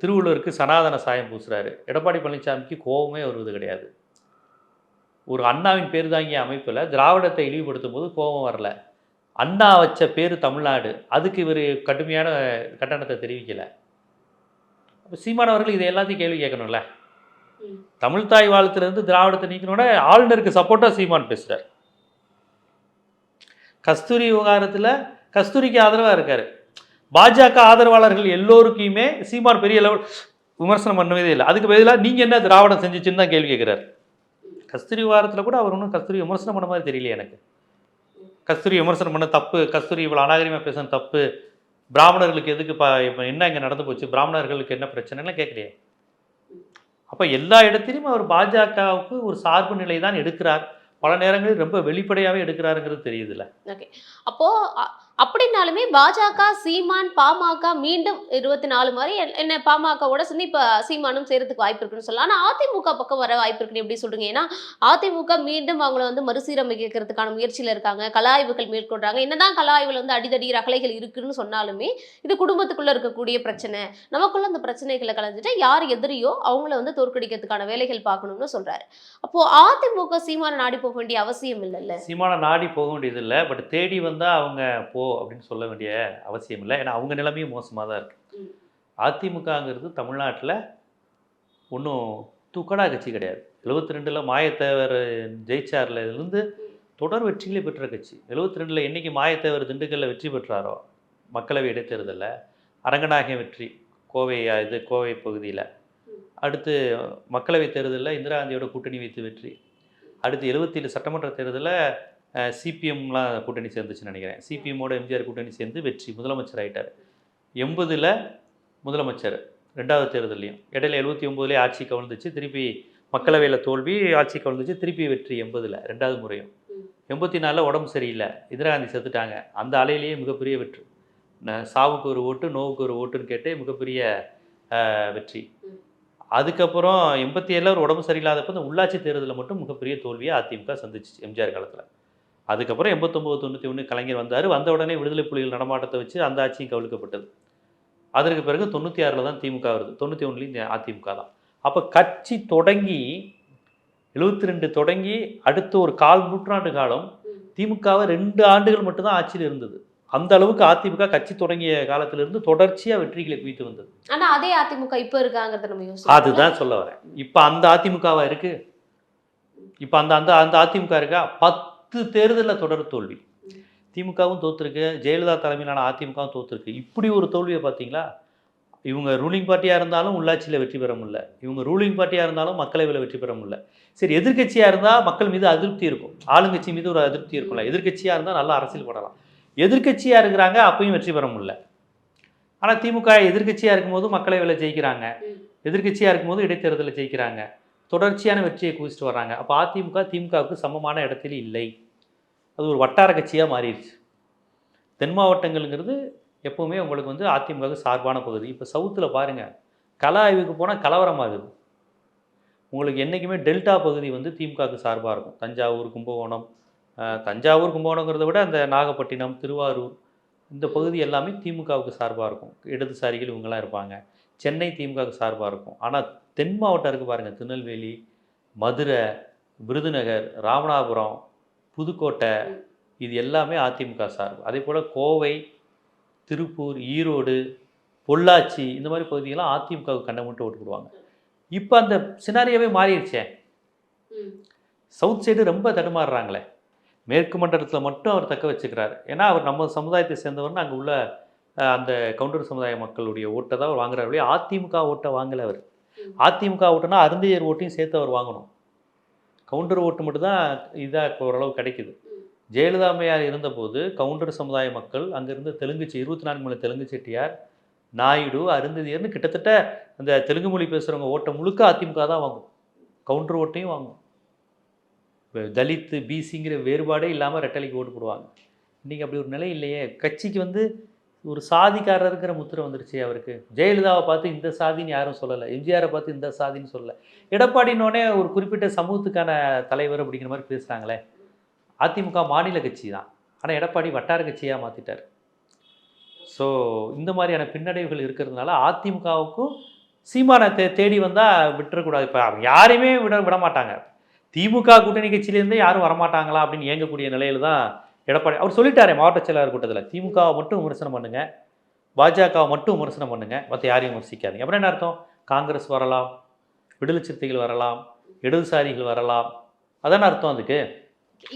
திருவள்ளுவருக்கு சனாதன சாயம் பூசுறாரு. எடப்பாடி பழனிசாமிக்கு கோபமே வருவது கிடையாது. ஒரு அண்ணாவின் பேர் தாங்கிய அமைப்பில் திராவிடத்தை இழிவுபடுத்தும் போது கோபம் வரல. அண்ணா வச்ச பேர் தமிழ்நாடு. அதுக்கு இவர் கடுமையான கட்டணத்தை தெரிவிக்கல. அப்போ சீமான் அவர்கள் இதை எல்லாத்தையும் கேள்வி கேட்கணும்ல. ம். தமிழ் தாய் வாழ்த்துலேருந்து திராவிடத்தை நீக்கணும்னா ஆளுநருக்கு சப்போர்ட்டாக சீமான் பேசுகிறார் கஸ்தூரி விவகாரத்தில் கஸ்தூரிக்கு ஆதரவாக இருக்கார். பாஜக ஆதரவாளர்கள் எல்லோருக்குமே சீமான் பெரிய லெவல் விமர்சனம் பண்ணவே இல்லை. அதுக்கு பதிலாக நீங்கள் என்ன திராவிடம் செஞ்சுச்சுன்னு தான் கேள்வி கேட்குறாரு கஸ்தூரி விவகாரத்தில் கூட அவர் ஒன்றும் கஸ்தூரி விமர்சனம் பண்ண மாதிரி தெரியல எனக்கு. கஸ்தூரி விமர்சனம் பண்ண தப்பு கஸ்தூரி இவ்வளோ அநாகரிகமாக பேசுன தப்பு பிராமணர்களுக்கு எதுக்கு பா இப்போ என்ன இங்கே நடந்து போச்சு பிராமணர்களுக்கு என்ன பிரச்சனைலாம் கேட்கலையே. அப்போ எல்லா இடத்திலையும் அவர் பாஜகவுக்கு ஒரு சார்பு நிலை தான் எடுக்கிறார். பல நேரங்களில் ரொம்ப வெளிப்படையாகவே எடுக்கிறாருங்கிறது தெரியுதுல்ல. ஓகே. அப்போது அப்படின்னாலுமே பாஜக சீமான் பாமக மீண்டும் இருபத்தி நாலு மாதிரி என்ன பாமகவோட சேர்ந்து இப்ப சீமானும் சேர்றதுக்கு வாய்ப்பு இருக்குன்னு சொல்லலாம். ஆனா அதிமுக பக்கம் வர வாய்ப்பு இருக்குன்னு எப்படி சொல்றீங்க? ஏன்னா அதிமுக மீண்டும் அவங்கள வந்து மறுசீரமைக்கிறதுக்கான முயற்சியில இருக்காங்க. கலாய்வுகள் மேற்கொள்றாங்க. என்னதான் கலாய்வுல வந்து அடிதடி ரகலைகள் இருக்குன்னு சொன்னாலுமே இது குடும்பத்துக்குள்ள இருக்கக்கூடிய பிரச்சனை. நமக்குள்ள அந்த பிரச்சனைகளை கலைஞ்சிட்டு யார் எதிரியோ அவங்கள வந்து தோற்கடிக்கிறதுக்கான வேலைகள் பார்க்கணும்னு சொல்றாரு. அப்போ அதிமுக சீமான நாடி போக வேண்டிய அவசியம் இல்லைல்ல? சீமான நாடி போக வேண்டியது இல்லை பட் தேடி வந்தால் அவங்க போ அப்படின்னு சொல்ல வேண்டிய அவசியம் இல்லை. ஏன்னா அவங்க நிலைமையும் மோசமாக தான் இருக்குது. அதிமுகங்கிறது தமிழ்நாட்டில் ஒன்றும் தூக்கடா கட்சி கிடையாது. எழுபத்தி ரெண்டில் மாயத்தேவர் ஜெயிச்சார்ல இருந்து தொடர் வெற்றிகளை பெற்ற கட்சி. எழுபத்தி ரெண்டில் என்னைக்கு மாயத்தேவர் திண்டுக்கல்ல வெற்றி பெற்றாரோ மக்களவை இடைத்தேர்தலில் அரங்கநாயகம் வெற்றி கோவை இது கோவை பகுதியில். அடுத்து மக்களவை தேர்தலில் இந்திரா காந்தியோட கூட்டணி வைத்து வெற்றி. அடுத்து எழுபத்தேழு சட்டமன்ற தேர்தலில் சிபிஎம்லாம் கூட்டணி சேர்ந்துச்சுன்னு நினைக்கிறேன். சிபிஎம்மோட எம்ஜிஆர் கூட்டணி சேர்ந்து வெற்றி முதலமைச்சர் ஆயிட்டார். எண்பதில் முதலமைச்சர் ரெண்டாவது தேர்தலையும் இடையில எழுபத்தி ஒம்போதுலேயே ஆட்சி கவிழ்ந்துச்சு திருப்பி மக்களவையில் தோல்வி ஆட்சி கவிழ்ந்துச்சு திருப்பி வெற்றி எண்பதில் ரெண்டாவது முறையும். எண்பத்தி நாலில் உடம்பு சரியில்லை இந்திரா காந்தி செத்துட்டாங்க. அந்த அலையிலேயே மிகப்பெரிய வெற்றி. ந- சாவுக்கு ஒரு ஓட்டு நோவுக்கு ஒரு ஓட்டுன்னு கேட்டு மிகப்பெரிய வெற்றி. அதுக்கப்புறம் எண்பத்தி ஏழில் ஒரு உடம்பு சரியில்லாதப்போ இந்த உள்ளாட்சி தேர்தலில் மட்டும் மிகப்பெரிய தோல்வியை அதிமுக சந்திச்சு எம்ஜிஆர் காலத்தில். அதுக்கப்புறம் எண்பத்தொம்போது தொண்ணூற்றி ஒன்று கலைஞர் வந்தார். வந்த உடனே விடுதலை புலிகள் நடமாட்டத்தை வச்சு அந்த ஆட்சியும் கவிழ்க்கப்பட்டது. அதற்கு பிறகு தொண்ணூற்றி ஆறில் தான் திமுக வருது. தொண்ணூற்றி ஒன்றுலேயும் அதிமுக தான். அப்போ கட்சி தொடங்கி எழுபத்தி ரெண்டு தொடங்கி அடுத்த ஒரு கால் நூற்றாண்டு காலம். திமுகவை ரெண்டு ஆண்டுகள் மட்டும்தான் ஆட்சியில் இருந்தது. அந்த அளவுக்கு அதிமுக கட்சி தொடங்கிய காலத்திலிருந்து தொடர்ச்சியாக வெற்றிகளை குவித்து வந்தது. ஆனா அதே அதிமுக இப்ப இருக்காங்கிறத நம்ம அதுதான் சொல்ல வரேன். இப்போ அந்த அதிமுகவா இருக்கு? இப்போ அந்த அந்த அந்த அதிமுக இருக்கா? பத்து தேர்தலில் தொடர் தோல்வி. திமுகவும் தோத்துருக்கு. ஜெயலலிதா தலைமையிலான அதிமுகவும் தோத்துருக்கு. இப்படி ஒரு தோல்வியை பார்த்தீங்களா? இவங்க ரூலிங் பார்ட்டியாக இருந்தாலும் உள்ளாட்சியில் வெற்றி பெற முடியல. இவங்க ரூலிங் பார்ட்டியாக இருந்தாலும் மக்களவையில் வெற்றி பெற முடியல. சரி எதிர்க்கட்சியாக இருந்தால் மக்கள் மீது அதிருப்தி இருக்கும். ஆளுங்கட்சி மீது ஒரு அதிருப்தி இருக்கும்ல. எதிர்க்கட்சியாக இருந்தால் நல்லா அரசியல் பண்ணலாம். எதிர்க்கட்சியாக இருக்கிறாங்க அப்பயும் வெற்றி பெற முடியல. ஆனால் திமுக எதிர்க்கட்சியாக இருக்கும்போது மக்களவையில் ஜெயிக்கிறாங்க. ம். எதிர்க்கட்சியாக இருக்கும்போது இடைத்தேர்தலில் ஜெயிக்கிறாங்க. தொடர்ச்சியான வெற்றியை குவிச்சிட்டு வர்றாங்க. அப்போ அதிமுக திமுகவுக்கு சமமான இடத்தில் இல்லை. அது ஒரு வட்டார கட்சியாக மாறிடுச்சு. தென் மாவட்டங்கள்ங்கிறது எப்போவுமே உங்களுக்கு வந்து அதிமுகவுக்கு சார்பான பகுதி. இப்போ சவுத்தில் பாருங்கள் கல ஆய்வுக்கு போனால் கலவரமாகுது. உங்களுக்கு என்றைக்குமே டெல்டா பகுதி வந்து திமுகவுக்கு சார்பாக இருக்கும். தஞ்சாவூர் கும்பகோணம் தஞ்சாவூர் கும்பகோணங்கிறத விட அந்த நாகப்பட்டினம் திருவாரூர் இந்த பகுதி எல்லாமே திமுகவுக்கு சார்பாக இருக்கும். இடதுசாரிகள் இவங்கெல்லாம் இருப்பாங்க. சென்னை திமுகவுக்கு சார்பாக இருக்கும். ஆனால் தென் மாவட்டம் இருக்குது பாருங்கள் திருநெல்வேலி மதுரை விருதுநகர் ராமநாதபுரம் புதுக்கோட்டை இது எல்லாமே அதிமுக சார்பு. அதே போல் கோவை திருப்பூர் ஈரோடு பொள்ளாச்சி இந்த மாதிரி பகுதியெல்லாம் அதிமுகவுக்கு கண்ட மட்டும் ஓட்டு போடுவாங்க. இப்போ அந்த சினாரியாவே மாறிடுச்சே. சவுத் சைடு ரொம்ப தடுமாறுறாங்களே. மேற்கு மண்டலத்தில் மட்டும் அவர் தக்க வச்சுக்கிறார். ஏன்னா அவர் நம்ம சமுதாயத்தை சேர்ந்தவர்னு அங்கே உள்ள அந்த கவுண்டர் சமுதாய மக்களுடைய ஓட்டை தான் அவர் வாங்குறாரு. அதிமுக ஓட்டை வாங்கலை அவர். அதிமுக ஓட்டுனா அருந்தையர் ஓட்டையும் சேர்த்து அவர் வாங்கணும். கவுண்டர் ஓட்டு மட்டும்தான் இதாக ஓரளவு கிடைக்குது. ஜெயலலிதா அம்மையார் இருந்தபோது கவுண்டர் சமுதாய மக்கள் அங்கேருந்து தெலுங்கு இருபத்தி நான்கு மணி தெலுங்கு செட்டியார் நாயுடு அருந்ததியர்னு கிட்டத்தட்ட அந்த தெலுங்கு மொழி பேசுகிறவங்க ஓட்டை முழுக்க அதிமுக தான் வாங்கும். கவுண்டர் ஓட்டையும் வாங்கும். தலித்து பிசிங்கிற வேறுபாடே இல்லாமல் ரெட்டலைக்கு ஓட்டு போடுவாங்க. இன்றைக்கி அப்படி ஒரு நிலை இல்லையே. கட்சிக்கு வந்து ஒரு சாதிக்காரருங்கிற முத்திரை வந்துருச்சு அவருக்கு. ஜெயலலிதாவை பார்த்து இந்த சாதின்னு யாரும் சொல்லலை. எம்ஜிஆரை பார்த்து இந்த சாதின்னு சொல்லலை. எடப்பாடினோடனே ஒரு குறிப்பிட்ட சமூகத்துக்கான தலைவர் அப்படிங்கிற மாதிரி பேசுகிறாங்களே அதிமுக மாநில கட்சி தான். ஆனால் எடப்பாடி வட்டார கட்சியாக மாற்றிட்டார் ஸோ இந்த மாதிரியான பின்னடைவுகள் இருக்கிறதுனால அதிமுகவுக்கும் சீமானை தே தேடி வந்தால் விட்டுறக்கூடாது. இப்போ யாரையுமே விட விட மாட்டாங்க திமுக கூட்டணி கட்சியிலேருந்தே யாரும் வரமாட்டாங்களா அப்படின்னு இயங்கக்கூடிய நிலையில் தான் எடப்பாடி அவர் சொல்லிட்டாரே மாவட்ட செயலாளர் கூட்டத்தில் திமுகவை மட்டும் விமர்சனம் பண்ணுங்க பாஜகவை மட்டும் விமர்சனம் பண்ணுங்க மற்ற யாரையும் விமர்சிக்காதீங்க. அப்புறம் என்ன அர்த்தம்? காங்கிரஸ் வரலாம் விடுதலை சிறுத்தைகள் வரலாம் இடதுசாரிகள் வரலாம். அதான அர்த்தம் அதுக்கு?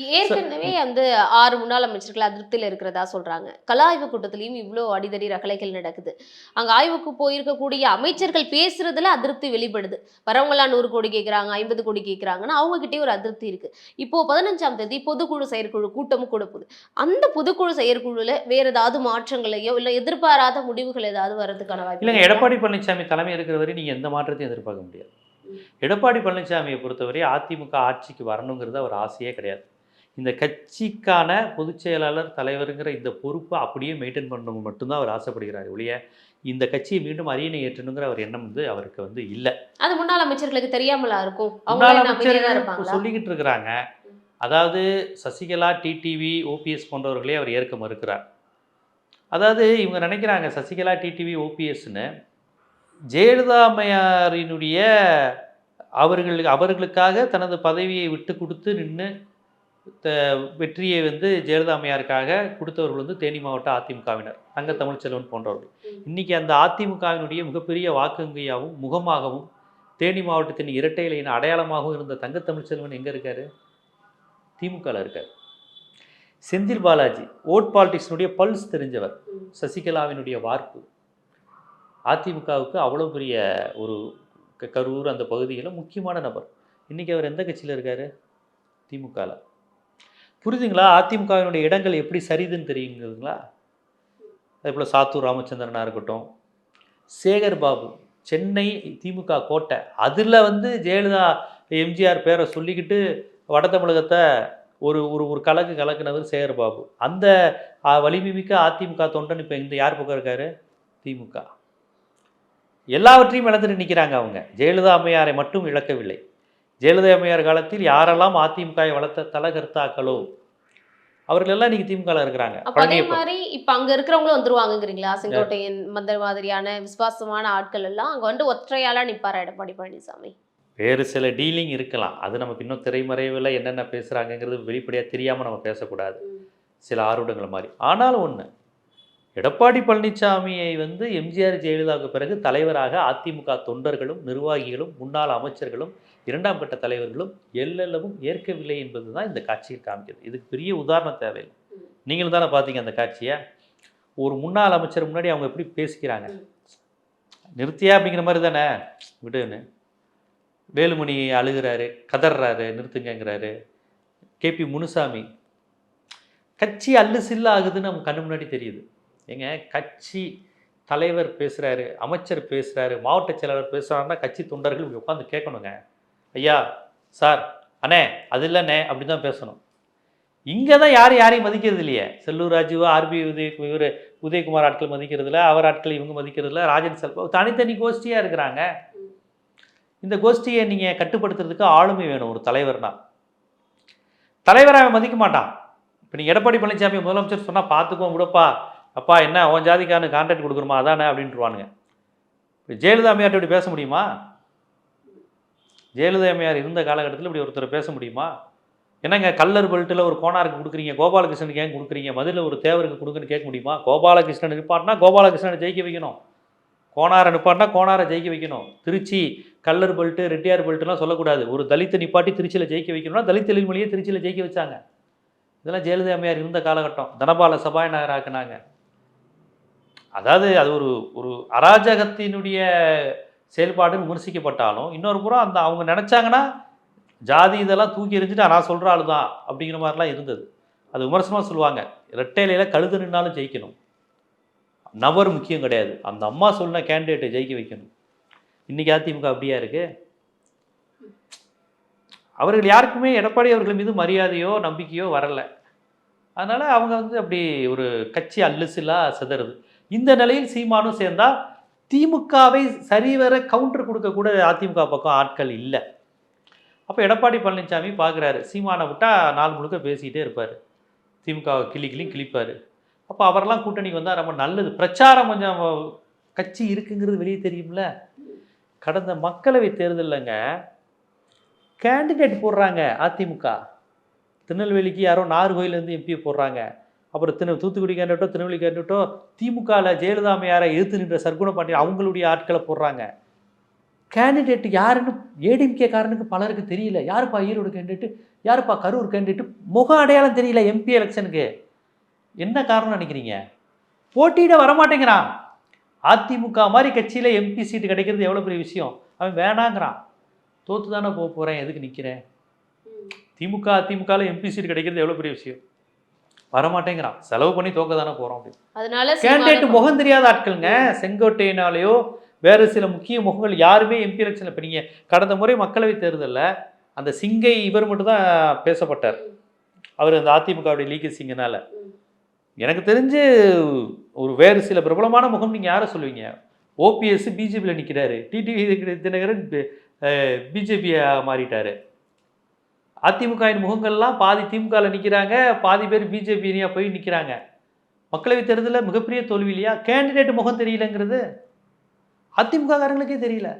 ஏற்கனவே வந்து ஆறு முன்னாள் அமைச்சர்கள் அதிருப்தியில் இருக்கிறதா சொல்றாங்க. கலா ஆய்வு கூட்டத்திலையும் இவ்வளோ அடிதடி ரகளைகள் நடக்குது. அங்க ஆய்வுக்கு போயிருக்கக்கூடிய அமைச்சர்கள் பேசுறதுல அதிருப்தி வெளிப்படுது. வரவங்களாம் நூறு கோடி கேட்குறாங்க ஐம்பது கோடி கேட்குறாங்கன்னா அவங்க கிட்டே ஒரு அதிருப்தி இருக்கு. இப்போ பதினஞ்சாம் தேதி பொதுக்குழு செயற்குழு கூட்டமும் கூட போகுது. அந்த பொதுக்குழு செயற்குழுல வேற ஏதாவது மாற்றங்களையோ இல்ல எதிர்பாராத முடிவுகள் ஏதாவது வர்றதுக்கான வாய்ப்பு இல்லைங்க? எடப்பாடி பழனிசாமி தலைமை இருக்கிற வரை நீங்கள் எந்த மாற்றத்தையும் எதிர்பார்க்க முடியாது. எடப்பாடி பழனிசாமியை பொறுத்தவரை அதிமுக ஆட்சிக்கு வரணுங்கிறது அவர் ஆசையே கிடையாது. இந்த கட்சிக்கான பொதுச் செயலாளர் தலைவருங்கிற இந்த பொறுப்பை அப்படியே மெயின்டைன் பண்ணணும் மட்டும்தான் அவர் ஆசைப்படுகிறார் ஒழிய இந்த கட்சியை மீண்டும் அரியணை ஏற்றணுங்கிற அவர் எண்ணம் வந்து அவருக்கு வந்து இல்லை. அது முன்னாள் அமைச்சர்களுக்கு தெரியாமலா இருக்கும்? அமைச்சர்கள் சொல்லிக்கிட்டு இருக்கிறாங்க. அதாவது சசிகலா டிடிவி ஓபிஎஸ் போன்றவர்களே அவர் ஏற்க மறுக்கிறார். அதாவது இவங்க நினைக்கிறாங்க சசிகலா டிடிவி ஓபிஎஸ்னு ஜெயலலிதா அம்மையாரினுடைய அவர்களுக்கு அவர்களுக்காக தனது பதவியை விட்டு கொடுத்து நின்று வெற்றியை வந்து ஜெயலலிதா அம்மையாருக்காக கொடுத்தவர்கள் வந்து தேனி மாவட்ட அதிமுகவினர் தங்க தமிழ்ச்செல்வன் போன்றவர்கள். இன்னைக்கு அந்த அதிமுகவினுடைய மிகப்பெரிய வாக்குங்கியாகவும் முகமாகவும் தேனி மாவட்டத்தின் இரட்டை இலையின் அடையாளமாகவும் இருந்த தங்க தமிழ்ச்செல்வன் எங்கே இருக்காரு? திமுகவில் இருக்கார். செந்தில் பாலாஜி ஓட் பாலிடிக்ஸினுடைய பல்ஸ் தெரிஞ்சவர் சசிகலாவினுடைய வார்ப்பு. அதிமுகவுக்கு அவ்வளோ பெரிய ஒரு கரூர் அந்த பகுதியில் முக்கியமான நபர். இன்றைக்கி அவர் எந்த கட்சியில் இருக்கார்? திமுகவில் புரியுதுங்களா அதிமுகவினுடைய இடங்கள் எப்படி சரிதுன்னு தெரியுங்கிறதுங்களா? அதே போல் சாத்தூர் ராமச்சந்திரனாக இருக்கட்டும். சேகர் பாபு சென்னை திமுக கோட்டை. அதில் வந்து ஜெயலலிதா எம்ஜிஆர் பேரை சொல்லிக்கிட்டு வட தமிழகத்தை ஒரு ஒரு ஒரு கலக்கு கலக்குனவர் சேகர் பாபு. அந்த வலிமைமிக்க அதிமுக தொண்டன் இப்போ இந்த யார் பக்கம் இருக்காரு? திமுக. எல்லாவற்றையும் இழந்துட்டு நிற்கிறாங்க அவங்க. ஜெயலலிதா அம்மையாரை மட்டும் இழக்கவில்லை. ஜெயலலிதா அம்மையார் காலத்தில் யாரெல்லாம் அதிமுகவை வளர்த்த தலகர்த்தாக்களோ அவர்கள் எல்லாம் இன்னைக்கு திமுகவில் இருக்கிறாங்க. அதே மாதிரி இப்ப அங்க இருக்கிறவங்களும் வந்துருவாங்கங்கிறீங்களா? செங்கோட்டையன் மந்த மாதிரியான விசுவாசமான ஆட்கள் எல்லாம் அங்க வந்து ஒற்றையாளா நிப்பாரா எடப்பாடி பழனிசாமி? வேறு சில டீலிங் இருக்கலாம். அது நமக்கு இன்னும் திரைமறைவில் என்னென்ன பேசுகிறாங்கங்கிறது வெளிப்படையாக தெரியாமல் நம்ம பேசக்கூடாது. சில ஆர்வங்கள் மாதிரி. ஆனாலும் ஒன்று எடப்பாடி பழனிசாமியை வந்து எம்ஜிஆர் ஜெயலலிதாவுக்கு பிறகு தலைவராக அதிமுக தொண்டர்களும் நிர்வாகிகளும் முன்னாள் அமைச்சர்களும் இரண்டாம் கட்ட தலைவர்களும் எல்லளவும் ஏற்கவில்லை என்பது தான் இந்த காட்சியில் காமிக்கிறது. இதுக்கு பெரிய உதாரணம் தேவையில்லை. நீங்களும் தானே பார்த்தீங்க அந்த காட்சியை? ஒரு முன்னாள் அமைச்சர் முன்னாடி அவங்க எப்படி பேசிக்கிறாங்க? நிறுத்தியா அப்படிங்கிற மாதிரி தானே? விடுன்னு. வேலுமணி அழுகிறாரு கதறாரு நிறுத்துங்கங்கிறாரு. கேபி முனுசாமி கட்சி அல்லு சில்லு ஆகுதுன்னு நம்ம கண்ணு முன்னாடி தெரியுது. ஏங்க கட்சி தலைவர் பேசுகிறாரு அமைச்சர் பேசுகிறாரு மாவட்ட செயலாளர் பேசுகிறாருன்னா கட்சி தொண்டர்கள் உட்காந்து கேட்கணுங்க. ஐயா சார் அண்ணே அது இல்லைண்ணே அப்படி தான் பேசணும். இங்கே தான் யார் யாரையும் மதிக்கிறது இல்லையே? செல்லூர் ராஜீவா ஆர்பி உதய இவர் உதயகுமார் ஆட்கள் மதிக்கிறது அவர் ஆட்கள் இவங்க மதிக்கிறது இல்ல ராஜன் செல்வா தனித்தனி கோஷ்டியாக இருக்கிறாங்க. இந்த கோஷ்டியை நீங்கள் கட்டுப்படுத்துறதுக்கு ஆளுமை வேணும் ஒரு தலைவர்னா. தலைவரை அவன் மதிக்க மாட்டான். இப்போ நீங்கள் எடப்பாடி பழனிசாமி முதலமைச்சர் சொன்னால் பார்த்துக்கோ விடப்பா அப்பா என்ன உன் ஜாதிக்கான கான்ட்ராக்ட் கொடுக்குறோமா அதானே அப்படின்ட்டுருவானுங்க இப்போ ஜெயலலிதா அம்மையார்ட்ட இப்படி பேச முடியுமா? ஜெயலலிதா அம்மையார் இருந்த காலகட்டத்தில் இப்படி ஒருத்தர் பேச முடியுமா? என்னங்க கல்லர் பெல்ட்டில் ஒரு கோனாருக்கு கொடுக்குறீங்க கோபாலகிருஷ்ணனுக்கு ஏன் கொடுக்குறீங்க? மதுரில் ஒரு தேவருக்கு கொடுக்குன்னு கேட்க முடியுமா? கோபாலகிருஷ்ணன் நிற்பாட்டினா கோபாலகிருஷ்ணனை ஜெயிக்க வைக்கணும். கோனாரை நிப்பாட்டினா கோனாரை ஜெயிக்க வைக்கணும். திருச்சி கல்லர் பெல்ட்டு ரெட்டியார் பெல்ட்டுலாம் சொல்லக்கூடாது. ஒரு தலித்தை நிப்பாட்டி திருச்சியில் ஜெயிக்க வைக்கணும்னா தலித் எழில்மொழியை திருச்சியில் ஜெயிக்க வச்சாங்க. இதெல்லாம் ஜெயலலிதா அம்மையார் இருந்த காலகட்டம். தனபால சபாநாயகர் ஆக்குனாங்க. அதாவது அது ஒரு ஒரு அராஜகத்தினுடைய செயல்பாடுன்னு விமர்சிக்கப்பட்டாலும் இன்னொரு புறம் அந்த அவங்க நினச்சாங்கன்னா ஜாதி இதெல்லாம் தூக்கி எறிஞ்சிட்டு நான் சொல்கிற ஆளு தான் அப்படிங்கிற மாதிரிலாம் இருந்தது. அது விமர்சனமாக சொல்லுவாங்க. ரெட்டையிலையில் கழுது நின்னாலும் ஜெயிக்கணும். நபர் முக்கியம் கிடையாது. அந்த அம்மா சொன்ன கேண்டிடேட்டை ஜெயிக்க வைக்கணும். இன்றைக்கி அதிமுக அப்படியா இருக்கு? அவர்கள் யாருக்குமே எடப்பாடி அவர்கள் மீது மரியாதையோ நம்பிக்கையோ வரல. அதனால் அவங்க வந்து அப்படி ஒரு கட்சி அல்லுசிலாக சிதறுது. இந்த நிலையில் சீமானும் சேர்ந்தால் திமுகவை சரிவர கவுண்டர் கொடுக்கக்கூட அதிமுக பக்கம் ஆட்கள் இல்லை. அப்போ எடப்பாடி பழனிசாமி பார்க்குறாரு சீமானை விட்டால் நாள் முழுக்க பேசிக்கிட்டே இருப்பார். திமுக கிளி கிளியும் கிழிப்பார். அப்போ அவரெல்லாம் கூட்டணிக்கு வந்தால் ரொம்ப நல்லது. பிரச்சாரம் கொஞ்சம் கட்சி இருக்குங்கிறது வெளியே தெரியும்ல. கடந்த மக்களவை தேர்தலில்ங்க கேண்டிடேட் போடுறாங்க அதிமுக. திருநெல்வேலிக்கு யாரோ நாகர்கோயிலேருந்து எம்பியை போடுறாங்க. அப்புறம் திரு தூத்துக்குடி கேண்டிடேட்டோ திருநெல்வேலி கேண்டிடேட்டோ திமுகவில் ஜெயலலிதா அம்மையாரை எதிர்த்து நின்ற சர்க்குண பாண்டியன் அவங்களுடைய ஆட்களை போடுறாங்க. கேண்டிடேட் யாருன்னு ஏடிஎம்கே காரனுக்கு பலருக்கு தெரியல. யாருப்பா ஈரோடு கேண்டிடேட்டு யாருப்பா கரூர் கேண்டிடேட்டு முக அடையாளம் தெரியல எம்பி எலெக்ஷனுக்கு. என்ன காரணம் நினைக்கிறீங்க? போட்டியிட வரமாட்டேங்கிறான். அதிமுக மாதிரி கட்சியில் எம்பி சீட்டு கிடைக்கிறது எவ்வளோ பெரிய விஷயம்? அவன் வேணாங்கிறான். தோத்து தானே போக போகிறேன் எதுக்கு நிற்கிறேன் திமுக அதிமுகவில் எம்பி சீட் கிடைக்கிறது எவ்வளோ பெரிய விஷயம்? வரமாட்டேங்கிறான். செலவு பண்ணி தோக்க தானே போகிறோம் அப்படி அதனால கேண்டிடேட் முகம் தெரியாத ஆட்களுங்க. செங்கோட்டையினாலேயோ வேறு சில முக்கிய முகங்கள் யாருமே எம்பி எலெக்ஷனில் இப்போ நீங்கள் கடந்த முறை மக்களவைத் தேர்தலில் அந்த சிங்கை இவர் மட்டும் தான் பேசப்பட்டார். அவர் அந்த அதிமுகவுடைய லீக்கு சிங்கனால எனக்கு தெரிஞ்சு ஒரு வேறு சில பிரபலமான முகம் நீங்கள் யாரை சொல்லுவீங்க? ஓபிஎஸ் பிஜேபியில் நிற்கிறாரு டிடிவி தினகரன் பிஜேபியை மாறிட்டாரு. அதிமுகவின் முகங்கள்லாம் பாதி திமுகவில் நிற்கிறாங்க பாதி பேர் பிஜேபியா போய் நிற்கிறாங்க மக்களவைத் தேர்தலில் மிகப்பெரிய தோல்வி இல்லையா? கேண்டிடேட் முகம் தெரியலங்கிறது. அதிமுக காரங்களுக்கே தெரியல.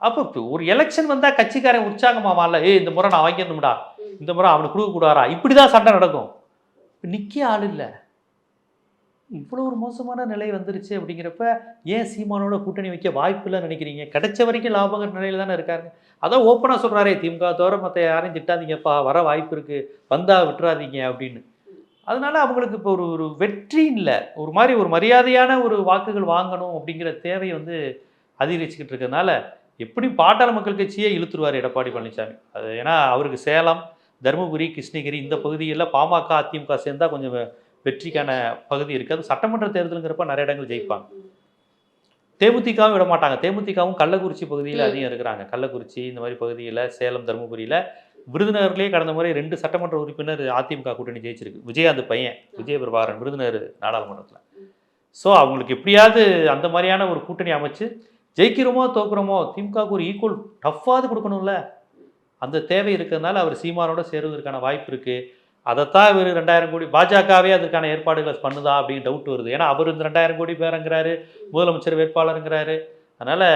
அப்போ ஒரு எலெக்ஷன் வந்தால் கட்சிக்காரன் உற்சாகமாவான்ல ஏய் இந்த முறை நான் வாங்கிடணும்டா இந்த முறை அவனுக்கு கொடுக்க கூடாரா இப்படி தான் சண்டை நடக்கும். இப்போ நிற்க ஆள் இல்லை. இவ்வளோ ஒரு மோசமான நிலை வந்துருச்சு அப்படிங்கிறப்ப ஏன் சீமானோட கூட்டணி வைக்க வாய்ப்பு இல்லைன்னு நினைக்கிறீங்க? கிடைச்ச வரைக்கும் லாபங்கிற நிலையில தானே இருக்காங்க அதான் ஓப்பனாக சொல்கிறாரே திமுக தவிர மற்ற யாரையும் திட்டாதீங்கப்பா வர வாய்ப்பு இருக்குது வந்தால் விட்டுறாதீங்க அப்படின்னு. அதனால அவங்களுக்கு இப்போ ஒரு ஒரு வெற்றி இல்லை. ஒரு மாதிரி ஒரு மரியாதையான ஒரு வாக்குகள் வாங்கணும் அப்படிங்கிற தேவை வந்து அதிகரிச்சுக்கிட்டு இருக்கறனால எப்படி பாட்டாள மக்கள் கட்சியே இழுத்துருவார் எடப்பாடி பழனிசாமி. அது ஏன்னா அவருக்கு சேலம் தருமபுரி கிருஷ்ணகிரி இந்த பகுதியில் பாமக அதிமுக சேர்ந்தா கொஞ்சம் வெற்றிக்கான பகுதி இருக்குது அது சட்டமன்ற தேர்தலுங்கிறப்ப நிறைய இடங்கள் ஜெயிப்பாங்க. தேமுதிகவும் விட மாட்டாங்க. தேமுதிகவும் கள்ளக்குறிச்சி பகுதியில். அதிகம் இருக்கிறாங்க. கள்ளக்குறிச்சி இந்த மாதிரி பகுதியில் சேலம் தருமபுரியில் விருதுநகர்லேயே கடந்த முறை ரெண்டு சட்டமன்ற உறுப்பினர் அதிமுக கூட்டணி ஜெயிச்சிருக்கு. விஜயகாந்த் பையன் விஜய பிரபாகரன் விருதுநகர் நாடாளுமன்றத்தில். ஸோ அவங்களுக்கு எப்படியாவது அந்த மாதிரியான ஒரு கூட்டணி அமைச்சு ஜெயிக்கிறோமோ தோக்குறோமோ திமுகவுக்கு ஒரு ஈக்குவல் டஃப்பாவது கொடுக்கணும்ல. அந்த தேவை இருக்கிறதுனால அவர் சீமானோட சேருவதற்கான வாய்ப்பு இருக்குது அதைத்தான் இவர் ரெண்டாயிரம் கோடி பாஜகவே அதற்கான ஏற்பாடுகளை பண்ணுதா அப்படின்னு டவுட் வருது. ஏன்னா அவர் இந்த ரெண்டாயிரம் கோடி பேருங்கிறாரு முதலமைச்சர் வேட்பாளருங்கிறாரு. அதனால்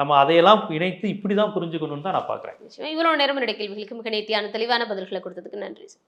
நம்ம அதையெல்லாம் இணைத்து இப்படி தான் புரிஞ்சுக்கணும்னு தான் நான் பார்க்குறேன் நிச்சயமா. நேரம் என்னுடைய கேள்விகளுக்கு மிக நேர்த்தியான தெளிவான பதில்களை கொடுத்ததுக்கு நன்றி சார்.